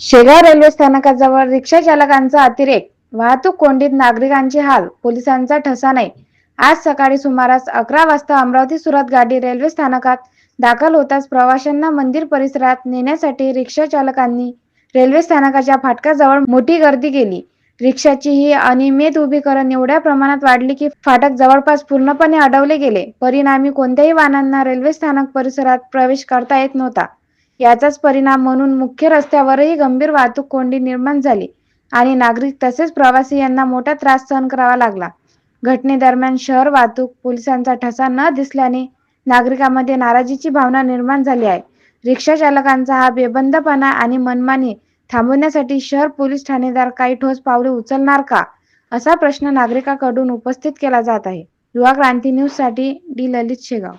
Shegaon railway स्थानकाजवळ रिक्षा चालकांचा अतिरेक. वाहतूक कोंडीत नागरिकांचे हाल. पोलिसांचा ठसा नाही. आज सकाळी सुमारास अकरा वाजता अमरावती सुरत गाडी रेल्वे स्थानकात दाखल होताच प्रवाशांना मंदिर परिसरात नेण्यासाठी रिक्षा चालकांनी रेल्वे स्थानकाच्या फाटकाजवळ मोठी गर्दी केली. रिक्षाची ही अनियमित उभीकरण एवढ्या प्रमाणात वाढली की फाटक जवळपास पूर्णपणे अडवले गेले. परिणामी कोणत्याही वाहनांना रेल्वे स्थानक परिसरात प्रवेश करता येत नव्हता. याचाच परिणाम म्हणून मुख्य रस्त्यावरही गंभीर वाहतूक कोंडी निर्माण झाली आणि नागरिक तसेच प्रवासी यांना मोठा त्रास सहन करावा लागला. घटनेदरम्यान शहर वाहतूक पोलिसांचा ठसा न दिसल्याने नागरिकांमध्ये नाराजीची भावना निर्माण झाली आहे. रिक्षा चालकांचा हा बेबंदपणा आणि मनमानी थांबवण्यासाठी शहर पोलीस ठाणेदार काही ठोस पावले उचलणार का? असा प्रश्न नागरिकांकडून उपस्थित केला जात आहे. युवा क्रांती न्यूजसाठी डी. ललित शेगाव.